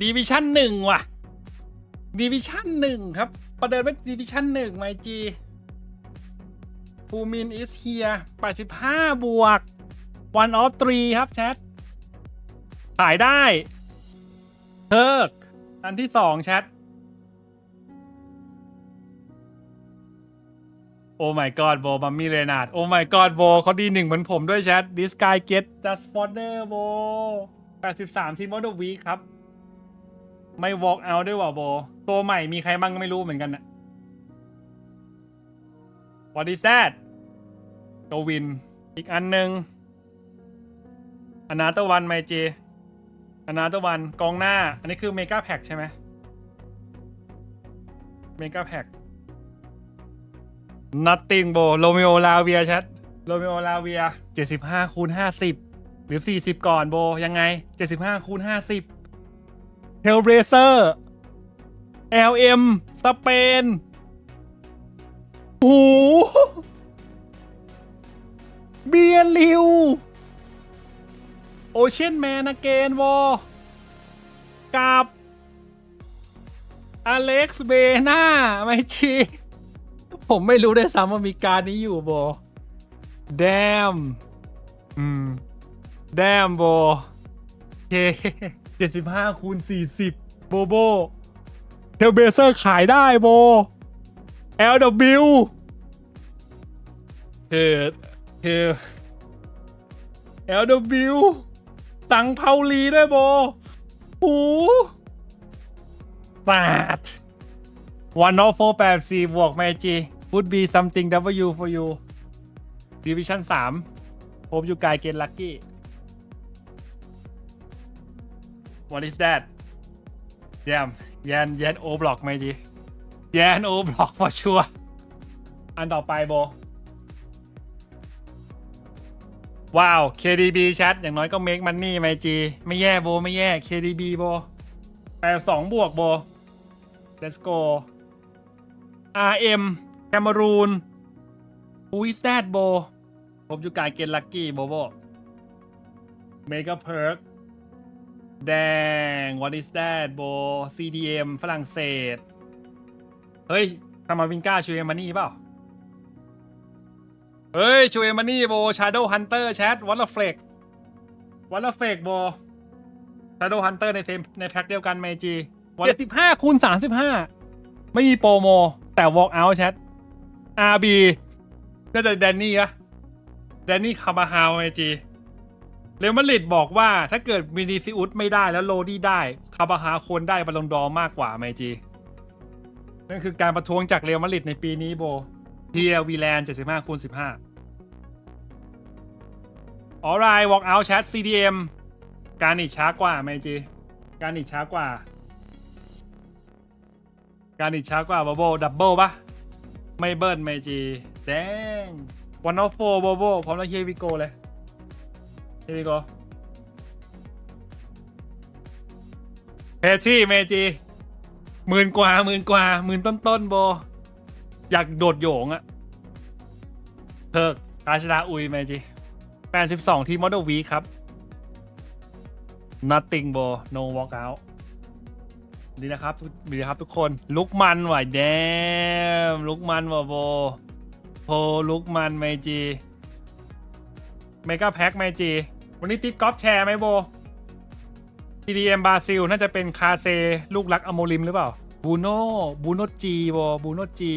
ดิวิชั่นหนึ่งว่ะดิวิชั่นหนึ่งครับ ประเดิมเป็นดิวิชั่นหนึ่งไมจีภูมินอิสเฮีย85บห้าบวก one of three ครับแชทขายได้เทิร์กอันที่สองแชทโอ้ my god โบมัมมี่เรนาดโอ้ my god โบเขาดีหนึ่งเหมือนผมด้วยแชท this guy get just fodder โบ83ทีมวอเตอร์วีครับ ไม่ walk out ด้วยว่ะโบ ตัวใหม่มีใครบ้างก็ไม่รู้เหมือนกันนะ what is that โกวิน อีกอันหนึ่งอนาตวันไมเจอนาตวันกองหน้า อันนี้คือเมกาแพ็กใช่ไหมเมกาแพ็ก nothing โบโรมิโอลาเวียชัดโรมิโอลาเวีย75คูณ50หรือ40ก่อนโบยังไง75คูณ50 เทลเบรเซอร์ LM สเปนโอ้เบียริว โอเชียนแมนเกนวอกับอเล็กซ์เบน่าไม่ชีผมไม่รู้ด้วยซ้ำว่ามีการนี้อยู่โบแดม อืม แดมโบเค เจ็ดสิบห้าคูณสี่สิบโบโบ เทลเบเซอร์ขายได้โบ LW เธอเธอ LW ตังเผาลีด้วยโบหูปาด one of four แปดสี่บวกแมจี would be something W for you division สามโฮมยูกายเกนลักกี้ what is that แยมแยนแยนโอบล็อกไหมจีแยนโอบล็อก for sure อันต่อไปโบ ว้าว KDB แชทอย่างน้อยก็ make money ไหมจี ไม่แย่โบ ไม่แย่ KDB โบแปดสองบวกโบ let's go RM แคมรูน Who is that โบ ผมอยู่กายเกนลักกี้โบโบ Mega Perk แดง What is that โบ CDM ฝรั่งเศส เฮ้ยทำมาวิงก้าชูเอมานี่เปล่า เฮ้ยชูเอมานี่โบ Shadow Hunter แชทวัลเฟกวัลเฟกโบ Shadow Hunter ในเซมในแพ็คเดียวกันเมจีเจ็ดสิบห้าคูณสามสิบห้าไม่มีโปรโม แต่ walk out แชท RB ก็จะแดนนี่อะแดนนี่คาบาฮาวเมจี เรอัลมาดริดบอกว่าถ้าเกิดมินิซิอุสไม่ได้แล้วโรดี้ได้ คาบาฮาวควรได้บอลลงดอร์มากกว่าเมจีนั่นคือการประท้วงจากเรอัลมาดริดในปีนี้โบเทียวีแลนด์75คูณ15 alright walk out chat CDM การอีกช้ากว่าเมจีการอีกช้ากว่า การอีกช้ากว่าบโบดับเบิลปะไม่เบิร์นเมจีแดงวันออฟโฟโบโบพร้อมแล้วเฮียวิโกเลย เฮียวิโกเพทรีเมจีหมื่นกว่าหมื่นกว่าหมื่นต้นต้นโบ อยากโดดโยงอะเพิกราชดาอุยเมจีแปดสิบสองทีมอเตอร์วีครับ nothing โบ no walk out ดีนะครับดีนะครับทุกคน ลุกมันว่ะแดมลุกมันว่ะโบโพลุกมันไมจีเมกาแพ็คไมจี วันนี้ติดกอล์ฟแชร์ไหมโบ TDM บราซิลน่าจะเป็นคาเซ ลูกรักอโมริมหรือเปล่าบูโน่บูโนจีโบบูโนจี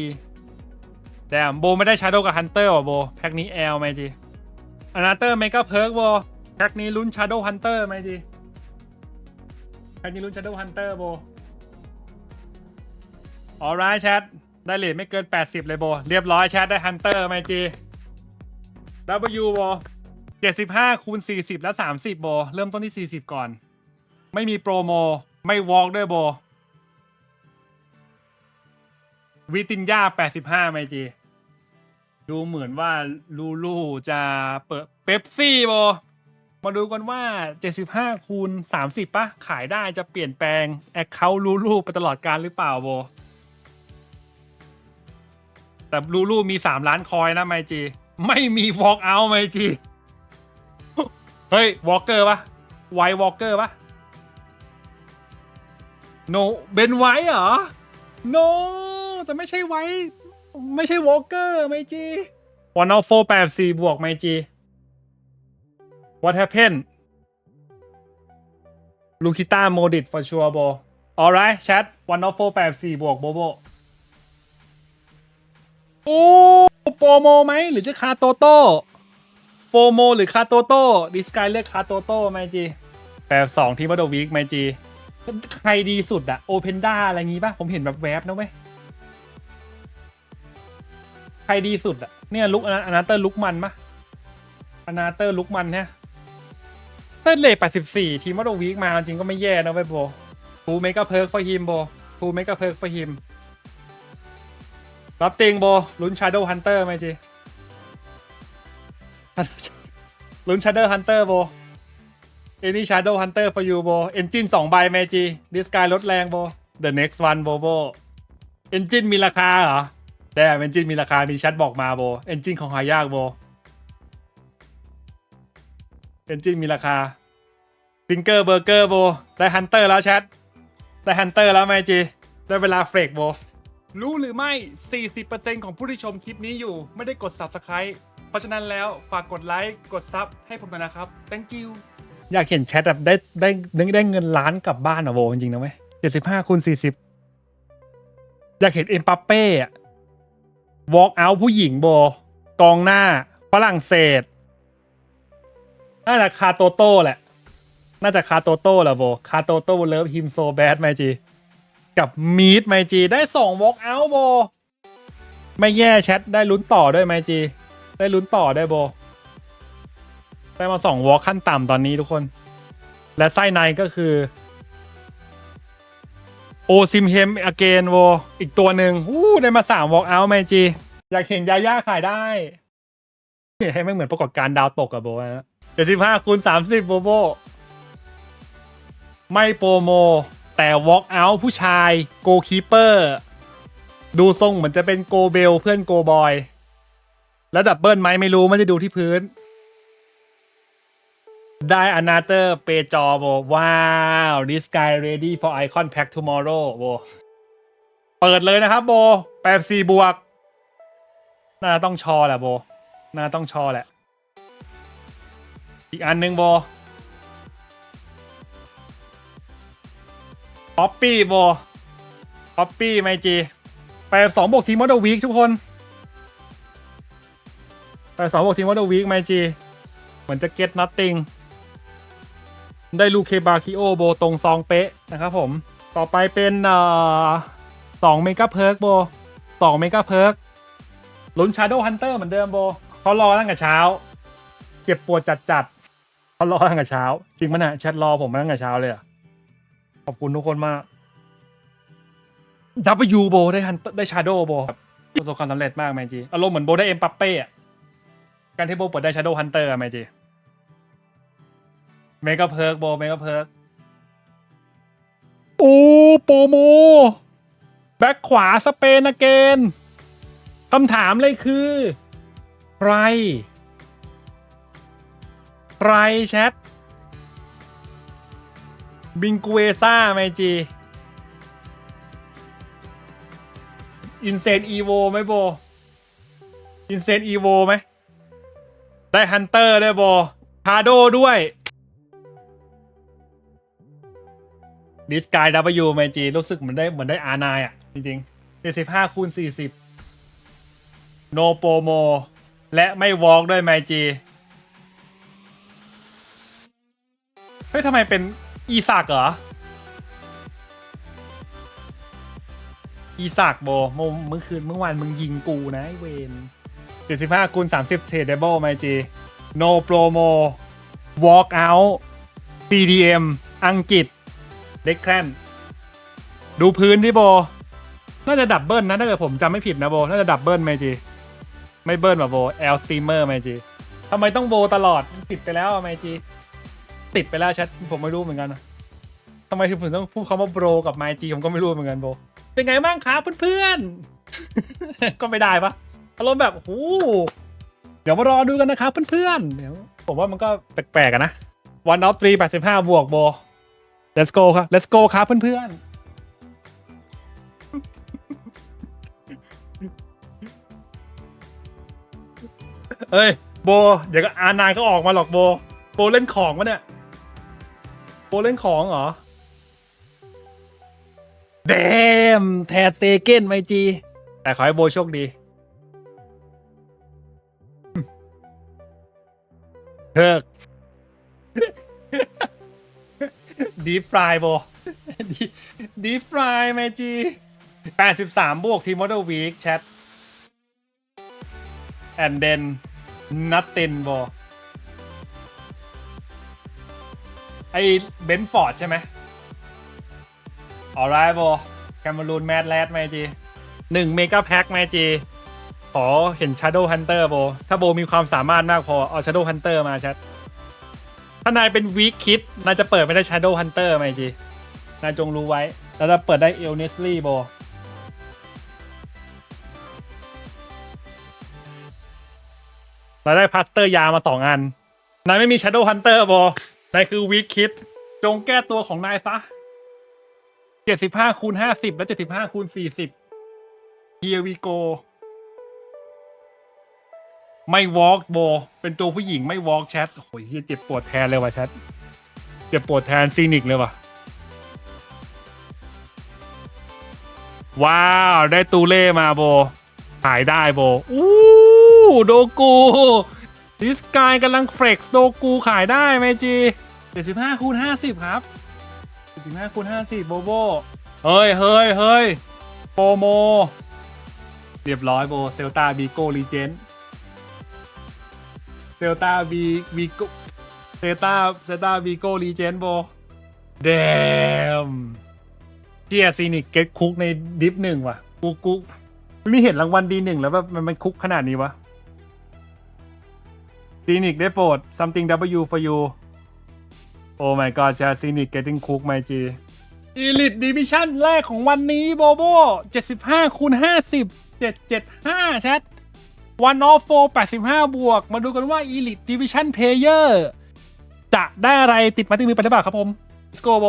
แดมโบไม่ได้ชาร์โดกับฮันเตอร์ว่ะโบ แพ็คนี้แอลไหมจีอนาเตอร์เมกาเพิร์กโบแพ็คนี้ลุ้นชาร์โดฮันเตอร์ไหมจีแพ็คนี้ลุ้นชาร์โดฮันเตอร์โบออร่าแชทได้เลทไม่เกิน 80 เลยโบ เรียบร้อยแชทได้ฮันเตอร์ไหมจี W โบ 75คูณ40และ30โบ เริ่มต้นที่40ก่อน ไม่มีโปรโม ไม่วอล์กด้วยโบ วิตินยา85ไมจี ดูเหมือนว่าลูลูจะเปิดเป๊ปซี่โบ มาดูกันว่า 75คูณ30ปะขายได้จะเปลี่ยนแปลงแอคเคาท์ลูลูไปตลอดการหรือเปล่าโบ แต่ลูลูมี 3 ล้านคอยนะไมจี ไม่มีวอล์กเอาไมจี เฮ้ยวอล์กเกอร์ปะไววอล์กเกอร์ปะโนเบนไว้เหรอโนแต่ไม่ใช่ไว้ไม่ใช่วอลเกอร์ไมจีวันเอาโฟแปดสี่บวกไมจี What happened ลูคิต้าโมดิต for sure โบ alright chat วันเอาโฟแปดสี่บวกโบโบโอ้โปรโมไหมหรือจะคาโตโต้ โปรโม หรือคาโตโต้ดิสกายเลือกคาโตโต้ไมจีแปดสองทีมวัตวิกไมจีใครดีสุดอะโอเพนด้าอะไรงี้ป่ะ ผมเห็นแบบแวบนะเว้ย ใครดีสุดอะเนี่ยลุกอนาเตอร์ลุกมันปะอนาเตอร์ลุกมันเนี่ยเต้นเลท84ทีมวัตวิกมาจริงก็ไม่แย่นะเว้ยโบทูเมกาเพิร์กฟอร์ฮิมโบทูเมกาเพิร์กฟอร์ฮิมรับเตียงโบลุ้น Shadow Hunter ไหมจี ลุ้น Shadow Hunter โบเอนี่ Shadow Hunter for you โบ Engine 2ใบไหมจีดิสกายลดแรงโบ The next one โบโบ Engine มีราคาเหรอ แต่ Engine มีราคา มีแชทบอกมาโบ Engine ของหายากโบ Engine มีราคา Finger Burger โบได้ Hunter แล้วแชทได้ Hunter แล้วไหมจีได้เวลาเฟรกโบรู้หรือไม่ 40%ของผู้ที่ชมคลิปนี้อยู่ไม่ได้กด Subscribe เพราะฉะนั้นแล้วฝากกดไลค์กดซับให้ผมหน่อยนะครับ thank you อยากเห็นแชทแบบได้ได้ได้ได้เงินล้านกลับบ้านอะโวจริงๆนะเว้ย75คูณ40อยากเห็นเอ็มปัปเป้อะ walk out ผู้หญิงโบกองหน้าฝรั่งเศส น่าจะคาโตโต้แหละ น่าจะคาโตโต้แหละโบคาโตโต้เลิฟฮิมโซแบดไมจี กับมีดไมจี ได้สองวอล์กเอาโบ ไม่แย่แชทได้ลุ้นต่อด้วยไมจี ได้ลุ้นต่อได้โบ ได้มาสองวอล์กขั้นต่ำตอนนี้ทุกคน และไส้ในก็คือ โอซิมเฮมอเกนโวอีกตัวหนึ่งอู้ได้มาสามวอล์กเอาไมจี อยากเห็นยาย่าขายได้ให้ไม่เหมือนปรากฏการดาวตกอะโบนะเจ็ดสิบห้าคูณสามสิบโบโบ ไม่โปรโม แต่ walk out ผู้ชาย go keeper ดูทรงเหมือนจะเป็นโกเบลเพื่อนโกบอย แล้วดับเบิลไหมไม่รู้ไม่ได้ดูที่พื้น ได้อนาเตอร์เปจอโบว้าว this guy ready for icon pack tomorrow โบเปิดเลยนะครับโบแปดสี่บวก น่าต้องชอแหละโบ น่าต้องชอแหละ อีกอันหนึ่งโบป๊อปปี้โบป๊อปปี้ไมจีไปสองบวกทีมอเตอร์วีคทุกคน ไปสองบวกทีมวอเตอร์วีคไมจีเหมือนจะเก็ตนัตติงได้ลูเคบาคิโอโบตรงซองเป๊ะนะครับผม ต่อไปเป็นสองเมกาเพิร์กโบสองเมกาเพิร์กลุ้นชาร์โดฮันเตอร์เหมือนเดิมโบเขารอตั้งแต่เช้า เจ็บปวดจัดๆเขารอตั้งแต่เช้า จริงมั้ยน่ะแชทรอผมมาตั้งแต่เช้าเลยอะขอบคุณทุกคนมาก W โบได้ฮันได้ชาร์โดโบประสบความสำเร็จมากแมจีอารมณ์เหมือนโบได้เอ็มปัปเป้อะ การที่โบเปิดได้ชาโดฮันเตอร์แมจีเมกาเพิร์กโบเมกาเพิร์กโอ้โปรโม แบ็คขวาสเปนอเกนคำถามเลยคือ ใคร ใครแชท บิงกูเอซ่าไมจีอินเซนอีโวไหมโบ อินเซนอีโวไหม ได้ฮันเตอร์ได้โบคาโดด้วยดิสกายดับยูไมจีรู้สึกเหมือนได้เหมือนได้อาร์นายอะ จริงๆ75คูณ40โนโปโม และไม่วอล์กด้วยไมจีเฮ้ยทำไมเป็นอีสักเหรอ อีสักโบเมื่อเมื่อคืนเมื่อวานมึงยิงกูนะไอเวน 75คูณ30เทรดเดเบิลไมจีโนโปรโม walk out PDM อังกฤษเด็กแครนดูพื้นที่โบ น่าจะดับเบิลนะถ้าเกิดผมจำไม่ผิดนะโบ น่าจะดับเบิลไมจี ไม่เบิลแบบโบ L streamer ไมจีทำไมต้องโบตลอดติดไปแล้วไมจี ติดไปแล้วแชทผมไม่รู้เหมือนกันทำไมถึงผมต้องพูดคำว่าโบรกับไมจีผมก็ไม่รู้เหมือนกันโบ เป็นไงบ้างครับเพื่อนๆ ก็ไม่ได้ปะ อารมณ์แบบโหูเดี๋ยวมารอดูกันนะครับเพื่อนๆเดี๋ยวผมว่ามันก็แปลกๆนะวันออฟทรีแปดสิบห้าบวกโบ let's go ครับ let's go ครับเพื่อนๆเอ้ยโบ เดี๋ยวก็อานายก็ออกมาหรอกโบ โบเล่นของวะเนี่ย โบเล่นของเหรอเดมแทสเตเกนไมจี แต่ขอให้โบโชคดี เพิกดีฟรายโบดีฟรายไมจีแปดสิบสามบวกทีม Model Week แชท and then nothing โบไอเบนฟอร์ดใช่ไหมออไรโบแคม e รูนแมดแลดไมจีหนึ่งเมกาแพ็คไมจี ขอเห็น Shadow Hunter โบ ถ้าโบมีความสามารถมากพอ เอา Shadow Hunter มาชัด ถ้านายเป็นวีคคิดนายจะเปิดไม่ได้ Shadow Hunter ไหมจี นายจงรู้ไว้ แล้วจะเปิดได้เอลเนสลี่โบนายได้พัตเตอร์ยามาสองอัน นายไม่มี Shadow Hunter โบ นายคือวีคคิด จงแก้ตัวของนายซะ75คูณ50และ75คูณ40 Here we go ไม่วอล์กโบ เป็นตัวผู้หญิงไม่วอล์กแชทโอ้ยเจ็บปวดแทนเลยว่ะแชทเจ็บปวดแทนซีนิกเลยว่ะ ว้าว ได้ตูเล่มาโบขายได้โบอู้โดกูดิสกายกำลังเฟล็กซ์โดกูขายได้ไหมจี75คูณ50ครับ75คูณ50โบโบเฮ้ยเฮ้ยเฮ้ยโปรโม เรียบร้อยโบเซลตาบีโกรีเจน เซลตาบีบีโกเซลตาเซลตาบีโกรีเจนโบเดมเจียซีนิกเก็ตคุกในดิฟหนึ่งว่ะ กูกูไม่เห็นรางวัลดีหนึ่งแล้วแบบมันมันคุกขนาดนี้วะซีนิกได้โปรด something W for you โอ้ my god ชาซีนิก getting cook my G Elite Division แรกของวันนี้โบโบ75คูณ50 775แชท วันออฟโฟ85 บวก มาดูกันว่า Elite Division Player จะได้อะไรติดมาติดมือไปหรือเปล่าครับผมสโกโบ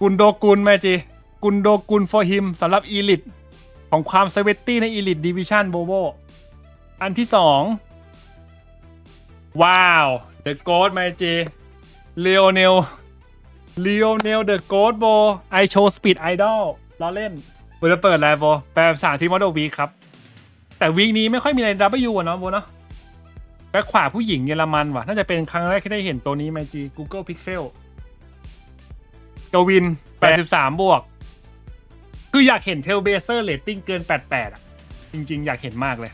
กุนโดกุนแมจีกุนโดกุน for him สำหรับ Elite ของความเซเวตตี้ใน Elite Division โบโบอันที่สองว้าว The Ghost แมจีเลโอเนลเลโอเนล The Ghost โบไอโชว์สปีดไอดอล ล้อเล่นกูจะเปิดแล้วโบแปลภาษาที่ Model Week ครับ แต่วีคนี้ไม่ค่อยมีอะไร W อะเนาะโบเนาะแบ็คขวาผู้หญิงเยอรมันว่ะ น่าจะเป็นครั้งแรกที่ได้เห็นตัวนี้ไหมจี Google Pixel กวิน 83 บวก คืออยากเห็นเทลเบเซอร์เรตติ้งเกิน 88 อะ จริง ๆ อยากเห็นมากเลย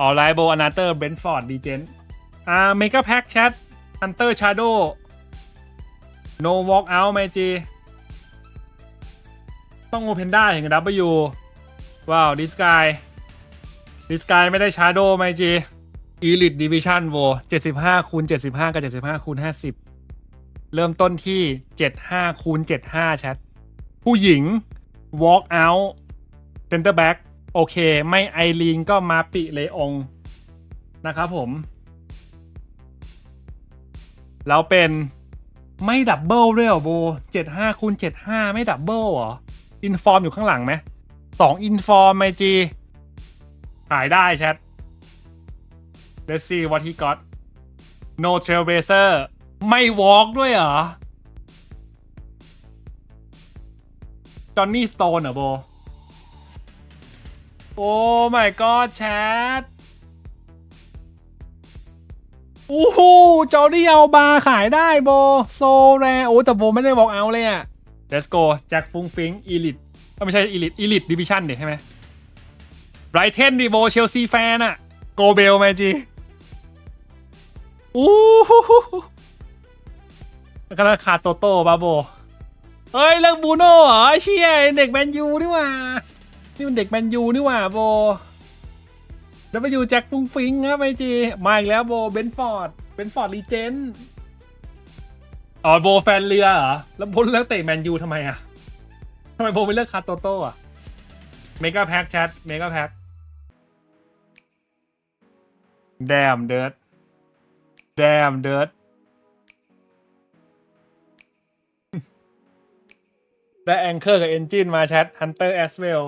ออไลโบอนาเตอร์เบนฟอร์ดดีเจนอ่าเมกาแพ็กแชทฮันเตอร์ชาโดโนวอล์กเอาท์ไมจี ต้องโอเพนด้าถึงกับ W ว้าวดิสกายดิสกายไม่ได้ชาร์โดไมจีอีลิทดิวิชั่นโว75คูณ75กับ75คูณ50เริ่มต้นที่75คูณ75แชทผู้หญิง walk out center back โอเค ไม่ไอรีนก็มาปิเลองนะครับผม แล้วเป็นไม่ดับเบิลด้วยเหรอโบเจ็ดห้าคูณเจ็ดห้าไม่ดับเบิลเหรอ อินฟอร์มอยู่ข้างหลังไหมสองอินฟอร์มไมจีขายได้แชท Let's see what he got No Trailblazer ไม่วอล์กด้วยเหรอจอห์นนี่สโตนเหรอโบ โอ้ my god แชทโอ้โหจอรี่เอาบาขายได้โบ โซแรโอ้แต่โบไม่ได้บอกเอาเลยอะ Let's go แจ็คฟุ้งฟิงอีลิทไม่ใช่อีลิทอีลิทดิวิชั่นเด็ใช่ไหมไรเทนดิโบเชลซีแฟนอะโกเบลแมจีอู้หูแล้วก็ราคาโตโต้บาโบเฮ้ยเลิกบูโน่เหรอไอ้เชี่ยเด็กแมนยูนี่ว่า นี่มันเด็กแมนยูนี่ว่าโบแล้วไปอยู่แจ็คฟุ้งฟิงครับไอจีมาอีกแล้วโบเบนฟอร์ดเบนฟอร์ดลีเจน อ๋อโบแฟนเรือเหรอ แล้วโบเลิกเตะแมนยูทำไมอะทำไมโบไม่เลิกคาโตโต้อะ เมกาแพ็กแชทเมกาแพ็กแดมเดิร์ดแดมเดิร์ดได้แองเกอร์กับเอนจินมาแชทฮันเตอร์แอสเวล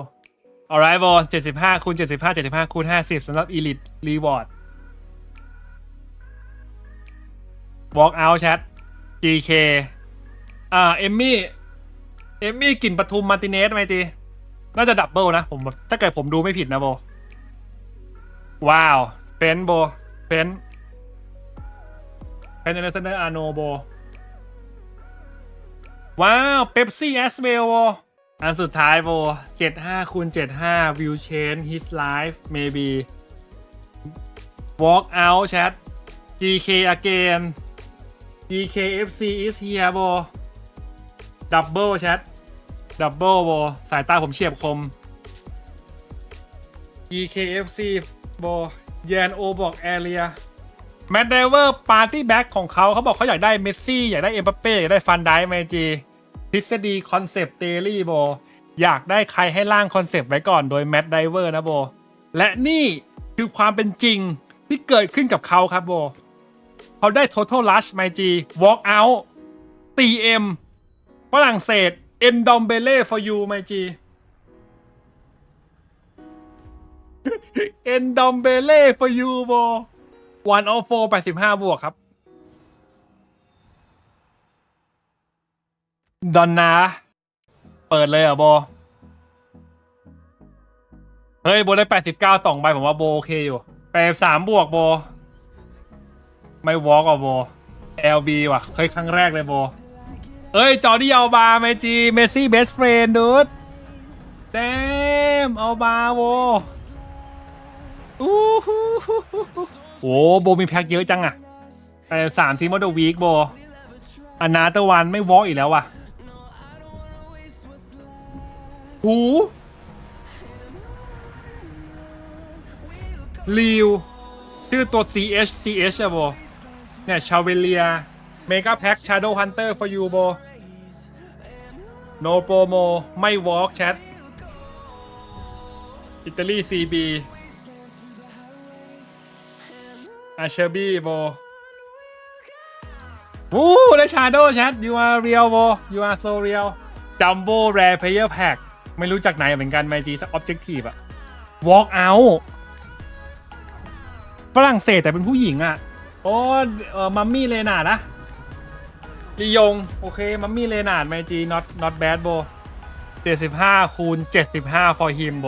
alright โบ75คูณ75 75คูณ50สำหรับ elite reward walk out chat GK อ่าเอมมี่เอมมี่กลิ่นปทุมมาร์ติเนสไหมจีน่าจะดับเบิลนะผมถ้าเกิดผมดูไม่ผิดนะโบ ว้าวเฟนโบเฟนเฟนเอเนสเนอร์อาโนโบ ว้าวเ e ปซี่แอสเวลอันสุดท้ายโบ75คูณ75 view change his life maybe walk out chat GK again GKFC is here โบ double chat double โบสายตาผมเฉียบคม GKFC โบแยนโอบอกแอเรียแมดเดเวอร์ปาร์ตี้แบ็กของเขาเขาบอกเขาอยากได้เมสซี่อยากได้เอ็มบัปเป้อยากได้ฟันไดไมจีทฤษฎีคอนเซปต์เตอรี่โบอยากได้ใครให้ร่างคอนเซปต์ไว้ก่อนโดยแมดไดเวอร์นะโบ และนี่คือความเป็นจริงที่เกิดขึ้นกับเขาครับโบ เขาได้ total rush ไมจี walk out TM ฝรั่งเศส e n d o m b e l e for you ไมจีเอ็นดอมเบเล่ for you โบวันออฟโฟแปดสิบห้าบวกครับ ดอนนา เปิดเลยเหรอโบ เฮ้ย โบได้แปดสิบเก้าสองใบผมว่าโบโอเคอยู่แปดสามบวกโบ ไม่วอล์กอะโบ LB ว่ะ เคยครั้งแรกเลยโบ เอ้ย จอร์ดี้เอาบาเมจี เมซี่เบสเฟรนด์ดูดเดมเอาบาโบอู้หูหูหูหูโอ้โบมีแพ็กเยอะจังอะแต่สามทีมอเดอร์วีคโบอนาตะวันไม่วอล์กอีกแล้วว่ะ หูลิวชื่อตัว CH CH อะโบ เนี่ยชาเวเลียเมกาแพ็กชาร์โดฮันเตอร์ for you โบ no promo ไม่วอล์กแชทอิตาลี CB อาเชอร์บี้โบวู้ได้ชาร์โดแชท you are real โบ you are so real jumbo rare player pack ไม่รู้จากไหนเหมือนกันไมจีสัก objective อะ walk out ฝรั่งเศสแต่เป็นผู้หญิงอะ โอ้เออมัมมี่เลนาร์ดนะลียง โอเค มัมมี่เลนาร์ดไมจี not not bad โบ75คูณ75 for him โบ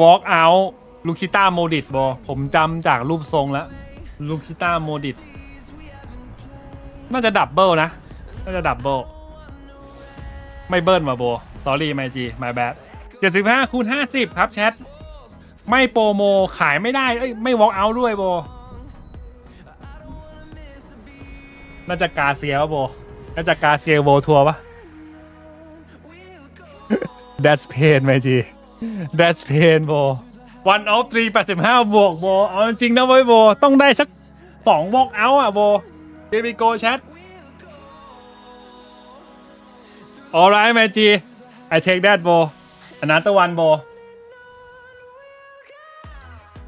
walk out ลูคิต้าโมดิตบผมจำจากรูปทรงแล้ว ลูคิต้าโมดิต น่าจะดับเบิลนะ น่าจะดับเบิล ไม่เบิลมาโบ sorry ไม่จี my bad 75คูณ50 ครับแชท ไม่โปรโมขายไม่ได้เอ้ยไม่ walk out ด้วยโบ น่าจะกาเซียวะโบ น่าจะกาเซียโบทัวร์ปะ That's pain ไม่จี That's pain โบ one of three 85บวกโบ เอาจริงนะเว้ยโบ ต้องได้สักสอง walk out อะโบ Here we go chat alright แมจี I take that โบ another one โบ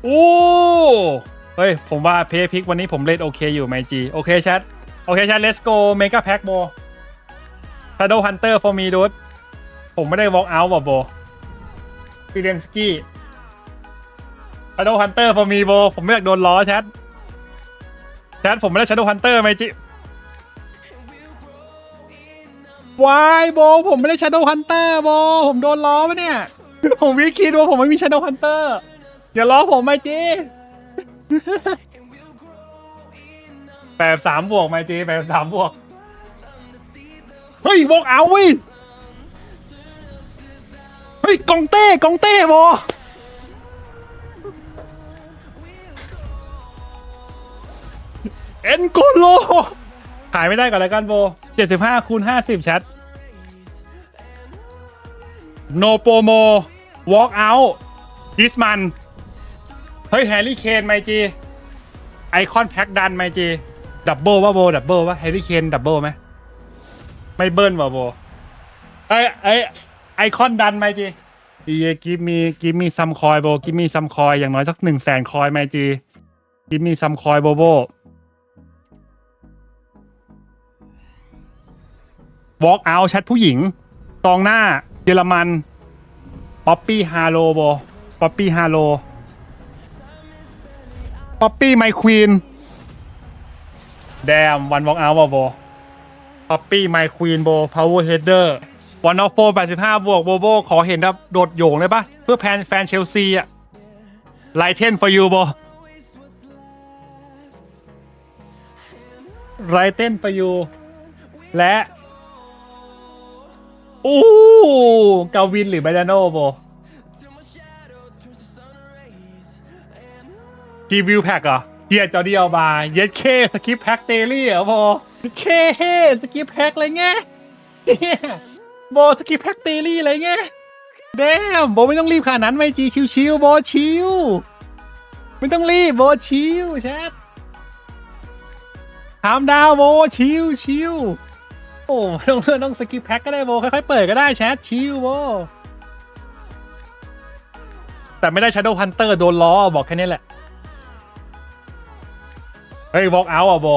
โอ้เฮ้ย ผมว่าเพย์พิกวันนี้ผมเล่นโอเคอยู่ไมจีโอเคแชทโอเคแชท let's go mega pack โบ Shadow Hunter for me dude ผมไม่ได้ walk out ว่ะโบฟิเรนสกี้ Shadow Hunter for me โบผมไม่อยากโดนล้อแชทแชทผมไม่ได้ Shadow Hunter ไมจิวายโบผมไม่ได้ Shadow Hunter โบผมโดนล้อปะเนี่ย ผมวิคิดว่าผมไม่มี Shadow Hunter อย่าล้อผมไหมจีแปดสามบวกไหมจีแปดสามบวก เฮ้ยวอกเอาเว้ยเฮ้ยกองเต้กองเต้โบเอ็นโกโล ขายไม่ได้ก่อนแล้วกันโบ75คูณ50แชท no promo walk out this man เเฮ้ยแฮร์รี่เคนไมจีไอคอนแพ็กดันไมจีดับเบิลว่าโบดับเบิลว่าแฮร์รี่เคนดับเบิลไหมไม่เบิ้ลว่ะโบเอ้ยเอ้ยไอคอนดันไมจีดีกิฟมีกิฟมีซัมคอยโบกิฟมีซัมคอยอย่างน้อยสักหนึ่งแสนคอยไมจีกิฟมีซัมคอยโบโบวอล์กเอาแชทผู้หญิงตองหน้าเยอรมันป๊อปปี้ฮาโลโบป๊อปปี้ฮาโล ป๊อปปี้ไมควีนแดมวันวอล์กเอาท์โบป๊อปปี้ไมควีนโบพาวเวอร์เฮดเดอร์วันออฟโฟแปดสิบห้าบวกโบโบขอเห็นครับโดดโยงเลยปะเพื่อแฟนแฟนเชลซีอะไลเทน for you โบไรเต้น for you และ อู้กาวินหรือไบดาโนโบ กีวิวแพ็กเหรอเฮียจอดีเอาบาเย็ดเคสกิปแพ็กเตลี่เหรอโบเคสกิปแพ็กอะไรเงี้ยโบสกิปแพ็กเตลี่อะไรเงี้ยเดมโบไม่ต้องรีบขนาดนั้นไม่จีชิวๆโบชิวไม่ต้องรีบโบชิวแชทถามดาวโบชิวชิวโอ้ไม่ต้องเลื่อนต้องสกิปแพ็กก็ได้โบค่อยๆเปิดก็ได้แชทชิวโบแต่ไม่ได้ Shadow Hunter โดนล้อบอกแค่นี้แหละ เฮ้ย walk out อะโบ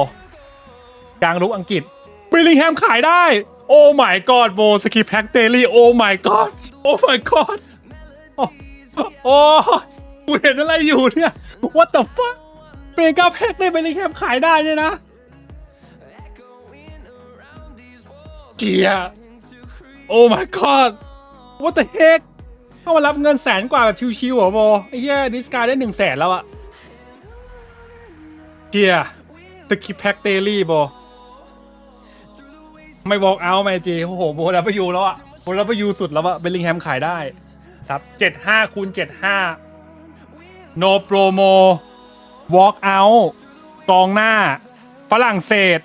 กลางลุกอังกฤษบิลลิงแฮมขายได้ โอ้ my god โบสกิปแพ็กเดลี่โอ้ my god โอ้ my god โอ้โอ้กูเห็นอะไรอยู่เนี่ย what the fuck เมกาแพ็กได้บิลลิงแฮมขายได้เนี่ยนะเจียโอ้ my god what the heck เข้ามารับเงินแสนกว่าแบบชิวๆเหรอโบไอ้เหี้ยดิสการได้หนึ่งแสนแล้วอะ เจียสกิปแพ็กเตลี่โบไม่บอกเอาไม่จีโอ้โหโบล้วไปยูแล้วอะโบล้วไปยูสุดแล้วอะเบลลิงแฮมขายได้ซับเจ็ดห้าคูณเจ็ดห้า no promo walk out กองหน้า ฝรั่งเศส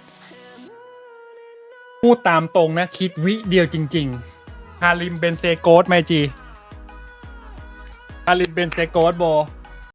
พูดตามตรงนะ คิดวิเดียวจริง ๆ ฮาริมเบนเซโกสไมจีฮาริมเบนเซโกสโบ